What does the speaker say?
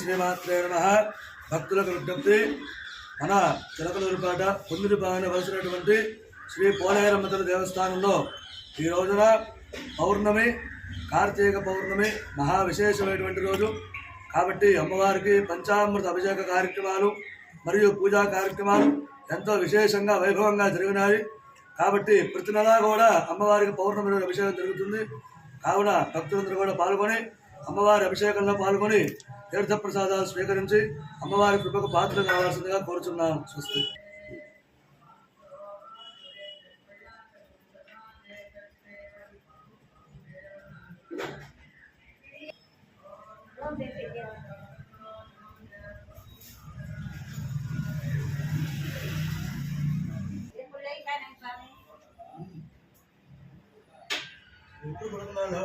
శ్రీమాత్రే నమ. భక్తులకు విజ్ఞప్తి. మన చిలకలూరుపాట పొందిరి బాగానే వలసినటువంటి శ్రీ పోలేరమ్మ తల్లి దేవస్థానంలో ఈ రోజున పౌర్ణమి కార్తీక పౌర్ణమి మహా విశేషమైనటువంటి రోజు. కాబట్టి అమ్మవారికి పంచామృత అభిషేక కార్యక్రమాలు మరియు పూజా కార్యక్రమాలు ఎంతో విశేషంగా వైభవంగా జరిగినాయి. కాబట్టి ప్రతి నెలా కూడా అమ్మవారికి పౌర్ణమి రోజు అభిషేకం జరుగుతుంది. కావున భక్తులందరూ కూడా పాల్గొని అమ్మవారి అభిషేకంలో పాల్గొని తీర్థప్రసాదాలు స్వీకరించి అమ్మవారి కృపకు పాత్ర కావాల్సిందిగా కోరుచున్నాను స్వస్తి. ఎప్పుడు పడుకున్నాను